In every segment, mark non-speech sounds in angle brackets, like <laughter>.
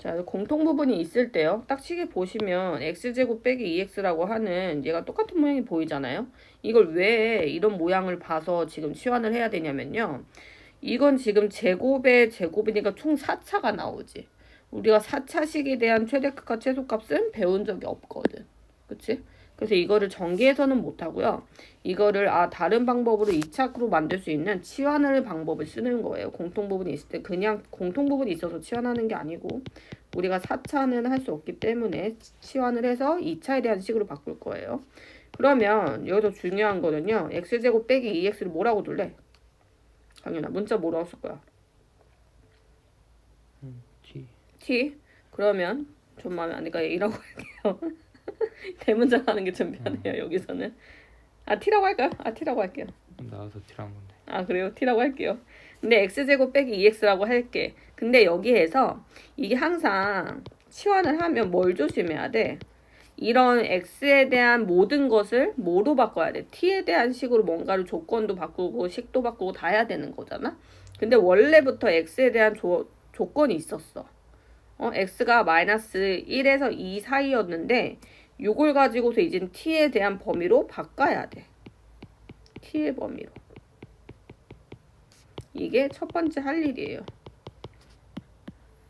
자, 공통 부분이 있을 때요. 딱 시계 보시면 x제곱 빼기 2x라고 하는 얘가 똑같은 모양이 보이잖아요. 이걸 왜 이런 모양을 봐서 지금 치환을 해야 되냐면요. 이건 지금 제곱의 제곱이니까 총 4차가 나오지. 우리가 4차식에 대한 최대값과 최소값은 배운 적이 없거든. 그치? 그래서 이거를 전개해서는 못하고요. 이거를 아 다른 방법으로 2차로 만들 수 있는 치환을 방법을 쓰는 거예요. 공통 부분이 있을 때 그냥 공통 부분이 있어서 치환하는 게 아니고 우리가 4차는 할 수 없기 때문에 치환을 해서 2차에 대한 식으로 바꿀 거예요. 그러면 여기서 중요한 거는요. x제곱 빼기 2x를 뭐라고 둘래? 강연아 문자 뭐라고 쓸 거야? T t 그러면 좀 마음에 안 드니까 a라고 할게요. <laughs> <laughs> 대문자 하는 게 좀 편해요 여기서는. 아 t라고 할까요? 아 t라고 할게요. 나와서 T란 건데 아 그래요 t라고 할게요. 근데 x제곱 빼기 2x라고 할게. 근데 여기에서 이게 항상 치환을 하면 뭘 조심해야 돼? 이런 x에 대한 모든 것을 뭐로 바꿔야 돼? t에 대한 식으로 뭔가를 조건도 바꾸고 식도 바꾸고 다 해야 되는 거잖아. 근데 원래부터 x에 대한 조, 조건이 있었어. 어, x가 마이너스 1에서 2 사이였는데 요걸 가지고서 이제 t에 대한 범위로 바꿔야 돼. t의 범위로. 이게 첫 번째 할 일이에요.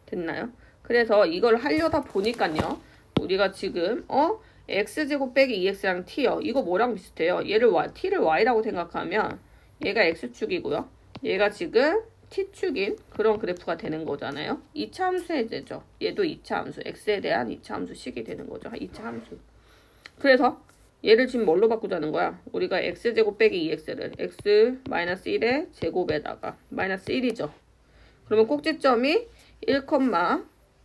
됐나요? 그래서 이걸 하려다 보니까요. 우리가 지금 어 x제곱 빼기 2x랑 t요. 이거 뭐랑 비슷해요? 얘를 y, t를 y라고 생각하면 얘가 x축이고요. 얘가 지금 t축인 그런 그래프가 되는 거잖아요. 2차 함수의 제죠. 얘도 2차 함수, x에 대한 2차 함수식이 되는 거죠. 2차 함수. 그래서 얘를 지금 뭘로 바꾸자는 거야? 우리가 x제곱 빼기 2x를 x 마이너스 1의 제곱에다가 마이너스 1이죠. 그러면 꼭지점이 1,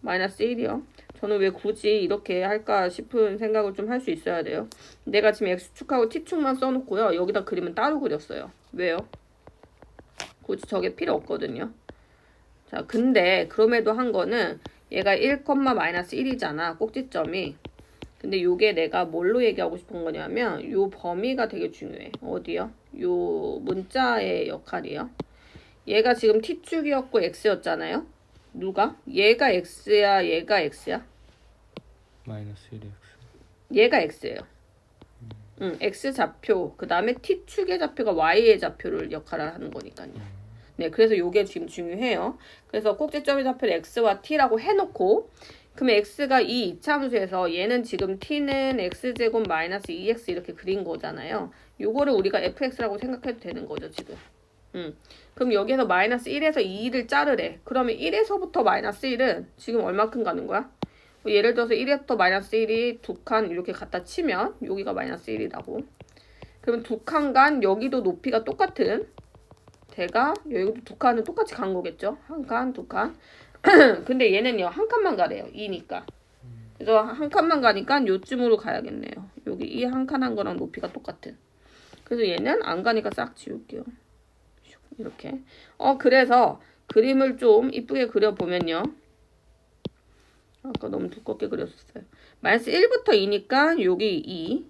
마이너스 1이요. 저는 왜 굳이 이렇게 할까 싶은 생각을 좀 할 수 있어야 돼요. 내가 지금 x축하고 t축만 써놓고요. 여기다 그림은 따로 그렸어요. 왜요? 굳이 저게 필요 없거든요. 자, 근데 그럼에도 한 거는 얘가 1, 마이너스 1이잖아. 꼭지점이. 근데 요게 내가 뭘로 얘기하고 싶은 거냐면 요 범위가 되게 중요해. 어디요? 요 문자의 역할이요. 얘가 지금 t축이었고 x였잖아요. 누가? 얘가 x야, 얘가 x야? 마이너스 1의 X 얘가 x예요. 응, x 좌표. 그 다음에 t축의 좌표가 y의 좌표를 역할을 하는 거니까요. 네, 그래서 요게 지금 중요해요. 그래서 꼭지점의 좌표를 x와 t라고 해놓고 그러면 x가 이 이차함수에서 얘는 지금 t는 x제곱 마이너스 2x 이렇게 그린 거잖아요. 요거를 우리가 fx라고 생각해도 되는 거죠, 지금. 음. 그럼 여기에서 마이너스 1에서 2를 자르래. 그러면 1에서부터 마이너스 1은 지금 얼마큼 가는 거야? 뭐 예를 들어서 1에서부터 마이너스 1이 두 칸 이렇게 갖다 치면 여기가 마이너스 1이라고. 그러면 두 칸 간 여기도 높이가 똑같은 대가 여기도 두 칸은 똑같이 간 거겠죠? 한 칸, 두 칸. <clears throat> 근데 얘는요 한 칸만 가래요 2니까 그래서 한 칸만 가니까 요쯤으로 가야겠네요 여기 이 한 칸 한 거랑 높이가 똑같은 그래서 얘는 안 가니까 싹 지울게요 슉, 이렇게 어 그래서 그림을 좀 이쁘게 그려보면요 아까 너무 두껍게 그렸었어요 마이너스 1부터 2니까 여기 2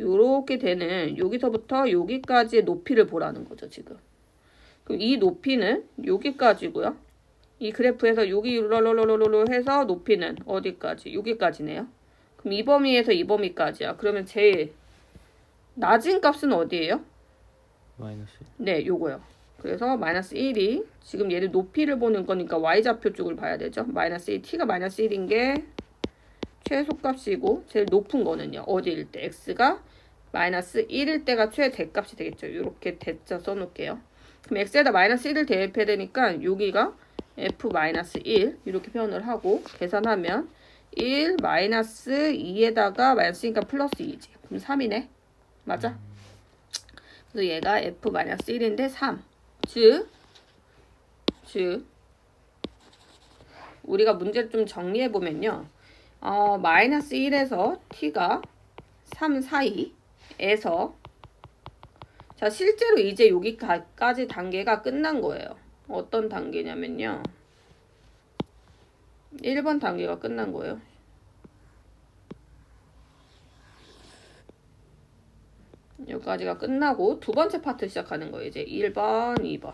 요렇게 되는 여기서부터 여기까지의 높이를 보라는 거죠 지금 그럼 이 높이는 여기까지고요 이 그래프에서 여기 롤롤롤롤롤 해서 높이는 어디까지? 여기까지네요. 그럼 이 범위에서 이 범위까지야. 그러면 제일 낮은 값은 어디예요? 마이너스 네, 요거요. 그래서 마이너스 1이 지금 얘를 높이를 보는 거니까 y좌표 쪽을 봐야 되죠. 마이너스 1, t가 마이너스 1인 게 최소값이고 제일 높은 거는요. 어디일 때? x가 마이너스 1일 때가 최대값이 되겠죠. 이렇게 대자 써놓을게요. 그럼 x에다 마이너스 1을 대입해야 되니까 여기가 f-1 이렇게 표현을 하고 계산하면 1 마이너스 2에다가 마이너스니까 플러스 2지. 그럼 3이네. 맞아? 그래서 얘가 f-1인데 3. 즉, 즉 우리가 문제를 좀 정리해 보면요. 어, 마이너스 1에서 t가 3 사이에서 자 실제로 이제 여기까지 단계가 끝난 거예요. 어떤 단계냐면요. 1번 단계가 끝난 거예요. 여기까지가 끝나고 두 번째 파트 시작하는 거예요. 이제 1번, 2번.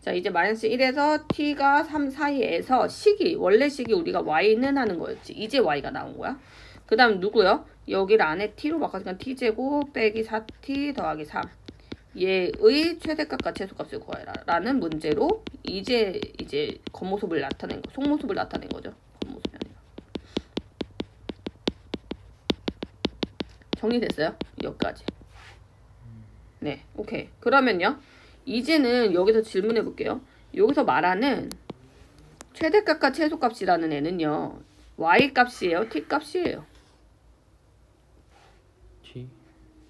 자, 이제 마이너스 1에서 t가 3 사이에서 식이, 원래 식이 우리가 y는 하는 거였지. 이제 y가 나온 거야. 그 다음 누구요? 여기를 안에 t로 바꿔주니까 t제곱 빼기 4t 더하기 3. 얘의 최대값과 최소값을 구하라. 라는 문제로 이제, 이제 겉모습을 나타낸 거, 속모습을 나타낸 거죠. 겉모습이 아니라. 정리됐어요? 여기까지. 네, 오케이. 그러면요. 이제는 여기서 질문해 볼게요. 여기서 말하는 최대값과 최소값이라는 애는요. y 값이에요? t 값이에요? T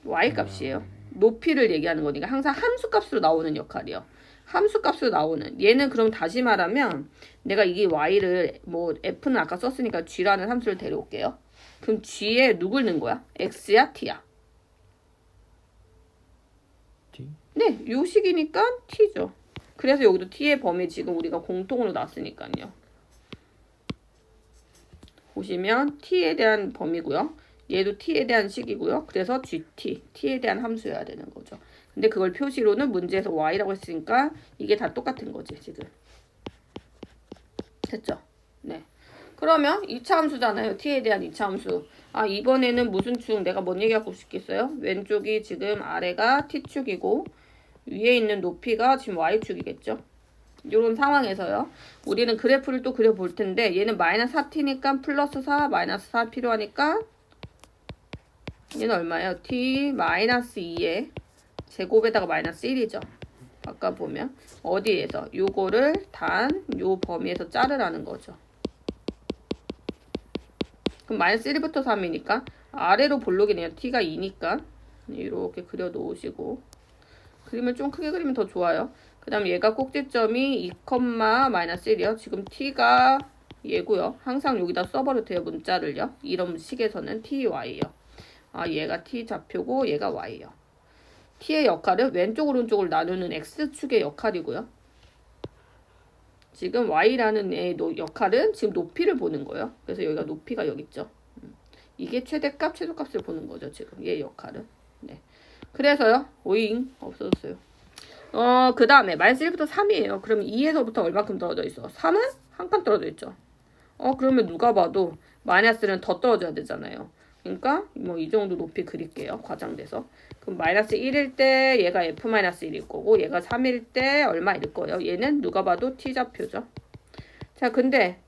y 값이에요. 높이를 얘기하는 거니까 항상 함수 값으로 나오는 역할이요. 함수 값으로 나오는 얘는 그럼 다시 말하면 내가 이게 y를 뭐 f는 아까 썼으니까 g라는 함수를 데려올게요. 그럼 g에 누굴 넣은 거야? x야 t야? T 네, 요식이니까 t죠. 그래서 여기도 t의 범위 지금 우리가 공통으로 놨으니까요. 보시면 t에 대한 범위고요. 얘도 t에 대한 식이고요. 그래서 gt, t에 대한 함수여야 되는 거죠. 근데 그걸 표시로는 문제에서 y라고 했으니까 이게 다 똑같은 거지, 지금. 됐죠? 네. 그러면 2차 함수잖아요. t에 대한 2차 함수. 아, 이번에는 무슨 축? 내가 뭔 얘기하고 싶겠어요? 왼쪽이 지금 아래가 t축이고 위에 있는 높이가 지금 y축이겠죠? 이런 상황에서요. 우리는 그래프를 또 그려볼 텐데 얘는 마이너스 4t니까 플러스 4, 마이너스 4 필요하니까 얘는 얼마예요? t 마이너스 2에 제곱에다가 마이너스 1이죠. 아까 보면 어디에서 요거를 단 요 범위에서 자르라는 거죠. 그럼 마이너스 1부터 3이니까 아래로 볼록이네요. t가 2니까 이렇게 그려 놓으시고 그림을 좀 크게 그리면 더 좋아요. 그 다음 얘가 꼭지점이 2, 마이너스 1이요. 지금 t가 얘고요. 항상 여기다 써버려도 돼요. 문자를요. 이런 식에서는 ty, 요. 아 얘가 t 좌표고 얘가 y요. t의 역할은 왼쪽 오른쪽을 나누는 x축의 역할이고요. 지금 y라는 애의 노- 역할은 지금 높이를 보는 거예요. 그래서 여기가 높이가 여기 있죠. 음. 이게 최대값, 최소값을 보는 거죠. 지금 얘 역할은. 네. 그래서요. 오잉 없어졌어요. 어, 그 다음에 마이너스 1부터 3이에요. 그럼 2에서부터 얼마큼 떨어져 있어? 3은 한 칸 떨어져 있죠. 어, 그러면 누가 봐도 마이너스는 더 떨어져야 되잖아요. 그러니까 뭐 이 정도 높이 그릴게요. 과장돼서. 그럼 마이너스 1일 때 얘가 f-1일 거고 얘가 3일 때 얼마일 거예요. 얘는 누가 봐도 t좌표죠. 자, 근데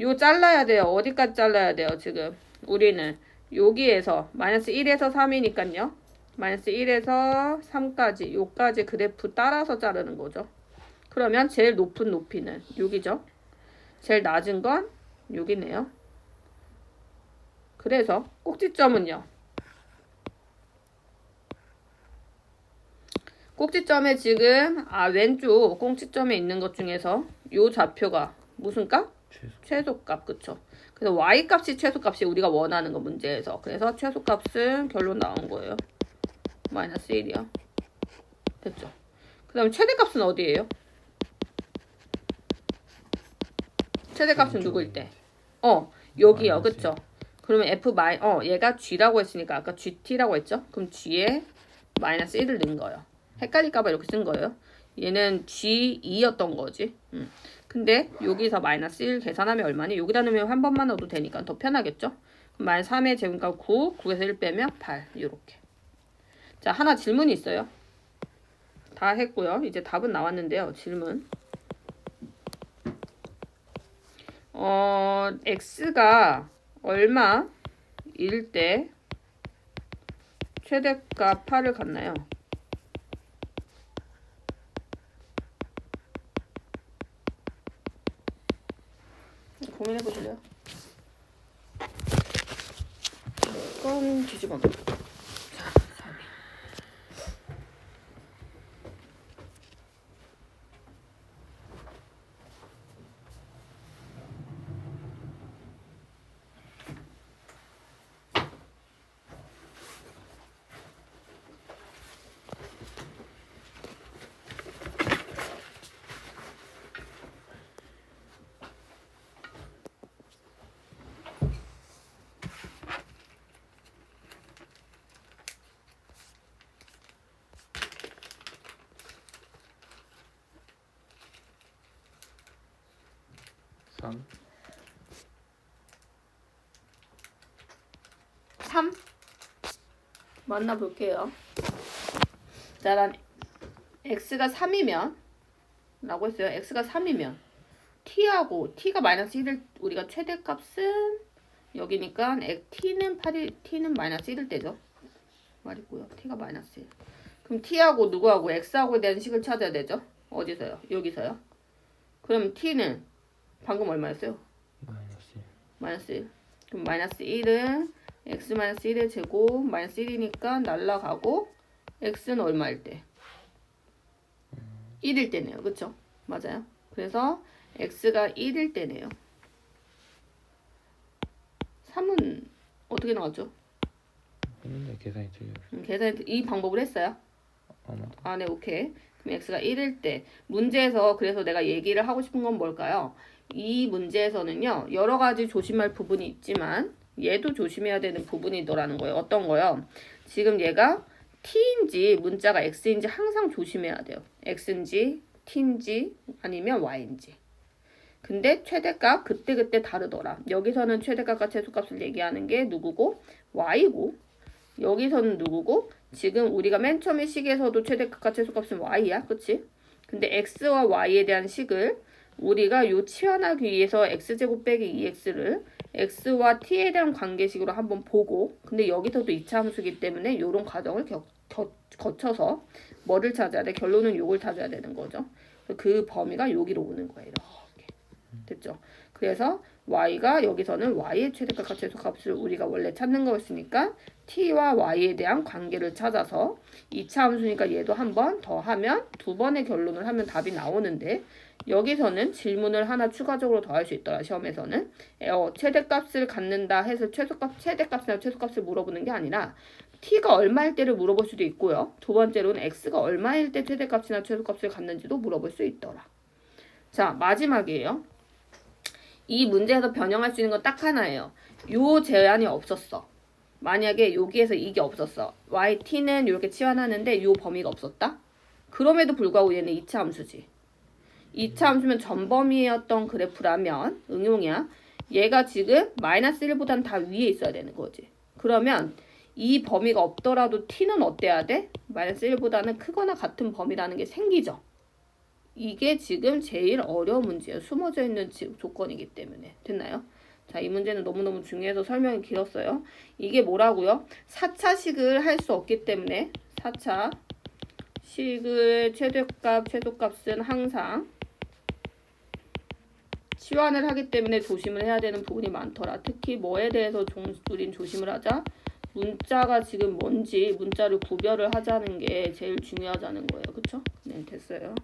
요 잘라야 돼요. 어디까지 잘라야 돼요, 지금. 우리는 여기에서 마이너스 1에서 3이니까요. 마이너스 1에서 3까지 요까지 그래프 따라서 자르는 거죠. 그러면 제일 높은 높이는 여기죠. 제일 낮은 건 여기네요. 그래서 꼭지점은요. 꼭지점에 지금 아 왼쪽 꼭지점에 있는 것 중에서 요 좌표가 무슨 값? 최소 최소값 그쵸? 그래서 y 값이 최소값이 우리가 원하는 거 문제에서 그래서 최소값은 결론 나온 거예요. 마이너스 1이요. 됐죠? 그 다음 최대값은 어디예요? 최대값은 누구일 때? 어 여기요 그쵸? 그러면 f 마이 어 얘가 g라고 했으니까 아까 gt라고 했죠? 그럼 g에 마이너스 1을 넣은 거예요. 헷갈릴까봐 이렇게 쓴 거예요. 얘는 g2였던 거지. 음. 근데 여기서 마이너스 1 계산하면 얼마니? 여기다 넣으면 한 번만 넣어도 되니까 더 편하겠죠? 그럼 마이너스 3의 제곱값 9, 9에서 1 빼면 8 이렇게. 자 하나 질문이 있어요. 다 했고요. 이제 답은 나왔는데요. 질문. 어, x가 얼마 일 때 최대값 8을 갖나요? 고민해 보실래요? 이건 뒤집어. 자, 3 3 만나볼게요. 자, 난 x가 3이면 라고 했어요. x가 3이면 t하고 t가 마이너스 1을 우리가 최대값은 여기니까 액- t는 8이 t는 마이너스 1일 때죠. 말이고요. t가 마이너스 1. 그럼 t하고 누구하고 x하고에 대한 식을 찾아야 되죠. 어디서요? 여기서요. 그럼 t는 방금 얼마였어요? 마이너스 1 마이너스 1. 그럼 마이너스 1은 x 마이너스 1의 제곱 마이너스 1이니까 날라가고 x는 얼마일 때? 1일 때네요. 그쵸? 맞아요. 그래서 x가 1일 때네요. 3은 어떻게 나왔죠? 했는데 계산이 틀려요 음, 계산 이 방법을 했어요. 아, 네, 오케이. 그럼 x가 1일 때 문제에서 그래서 내가 얘기를 하고 싶은 건 뭘까요? 이 문제에서는요. 여러 가지 조심할 부분이 있지만 얘도 조심해야 되는 부분이더라는 거예요. 어떤 거요? 지금 얘가 t인지 문자가 x인지 항상 조심해야 돼요. x인지 t인지 아니면 y인지. 근데 최대값 그때그때 다르더라. 여기서는 최대값과 최소값을 얘기하는 게 누구고 y고 여기서는 누구고 지금 우리가 맨 처음에 식에서도 최대값과 최소값은 y야. 그치? 근데 x와 y에 대한 식을 우리가 요 치환하기 위해서 x제곱 빼기 2x를 x와 t에 대한 관계식으로 한번 보고 근데 여기서도 이차 함수기 때문에 요런 과정을 겨, 겨, 거쳐서 뭐를 찾아야 돼? 결론은 요걸 찾아야 되는 거죠. 그 범위가 여기로 오는 거예요. 이렇게. 됐죠? 그래서 y가 여기서는 y의 최대값과 최소값을 우리가 원래 찾는 거였으니까 t와 y에 대한 관계를 찾아서 2차 함수니까 얘도 한 번 더 하면 두 번의 결론을 하면 답이 나오는데 여기서는 질문을 하나 추가적으로 더 할 수 있더라 시험에서는. 어, 최대값을 갖는다 해서 최소값 최대값이나 최소값을 물어보는 게 아니라 t가 얼마일 때를 물어볼 수도 있고요. 두 번째로는 x가 얼마일 때 최대값이나 최소값을 갖는지도 물어볼 수 있더라. 자 마지막이에요 이 문제에서 변형할 수 있는 건 딱 하나예요 요 제한이 없었어 만약에 여기에서 이게 없었어. yt는 이렇게 치환하는데 이 범위가 없었다. 그럼에도 불구하고 얘는 2차 함수지. 2차 함수면 전범위였던 그래프라면 응용이야. 얘가 지금 마이너스 1보다는 다 위에 있어야 되는 거지. 그러면 이 범위가 없더라도 t는 어때야 돼? 마이너스 1보다는 크거나 같은 범위라는 게 생기죠. 이게 지금 제일 어려운 문제예요. 숨어져 있는 지- 조건이기 때문에. 됐나요? 자, 이 문제는 너무너무 중요해서 설명이 길었어요. 이게 뭐라고요? 4차 식을 할 수 없기 때문에 4차 식을 최대값, 최소값은 항상 치환을 하기 때문에 조심을 해야 되는 부분이 많더라. 특히 뭐에 대해서 종, 우린 조심을 하자? 문자가 지금 뭔지 문자를 구별을 하자는 게 제일 중요하다는 거예요. 그쵸? 네, 됐어요.